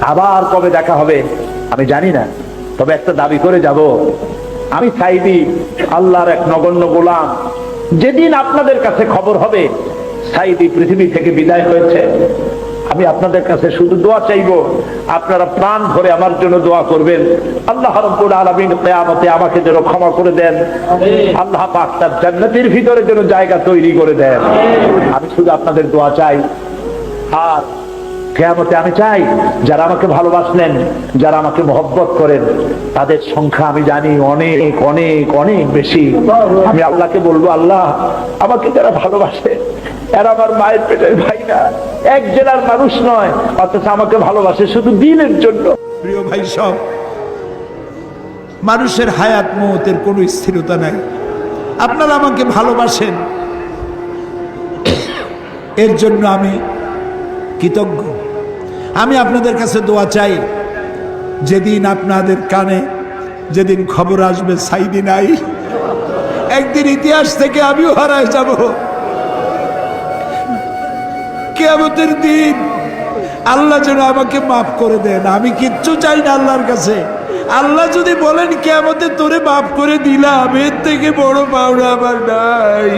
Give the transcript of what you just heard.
আবার কবে দেখা হবে? আমি জানি না। তবে একটা দাবি করে যাব। আমি সাইদি আল্লাহর এক নগণ্য গোলাম যেদিন আপনাদের কাছে খবর হবে সাইদি পৃথিবী থেকে বিদায় হয়েছে। আমি আপনাদের কাছে শুধু দোয়া চাইব আপনারা প্রাণ ভরে আমার জন্য দোয়া করবেন। আল্লাহ রব্বুল আলামিন কিয়ামতে আমাকে যেন ক্ষমা করে দেন। আল্লাহ পাক তার জান্নাতের ভিতরে যেন জায়গা তৈরি করে দেন। আমি শুধু আপনাদের দোয়া চাই। আর কেয়ামতে আমি চাই, যারা আমাকে ভালোবাসলেন, যারা আমাকে মহব্বত করেন, তাদের সংখ্যা আমি জানি অনেক অনেক অনেক বেশি। আমি আল্লাহকে বলব, আল্লাহ, আমাকে যারা ভালোবাসে, এরা আমার মায়ের পেটের ভাই না। এক জেলার মানুষ নয়, অথচ আমাকে ভালোবাসে শুধু দিনের জন্য। প্রিয় ভাই সব, মানুষের হায়াত মহতের কোনো স্থিরতা নাই। আপনারা আমাকে ভালোবাসেন। এর জন্য আমি কৃতজ্ঞ। আমি আপনাদের কাছে দোয়া চাই, যেদিন আপনাদের কানে যেদিন খবর আসবে, সাইদি নাই। একদিন ইতিহাস থেকে আমিও হারায় যাব। কেয়ামতের দিন আল্লাহ যেন আমাকে মাফ করে দেন। আমি কিচ্ছু চাই না আল্লাহর কাছে। আল্লাহ যদি বলেন, কেয়ামতে তোরে মাফ করে দিলাম, এর থেকে বড় পাওনা আমার নাই।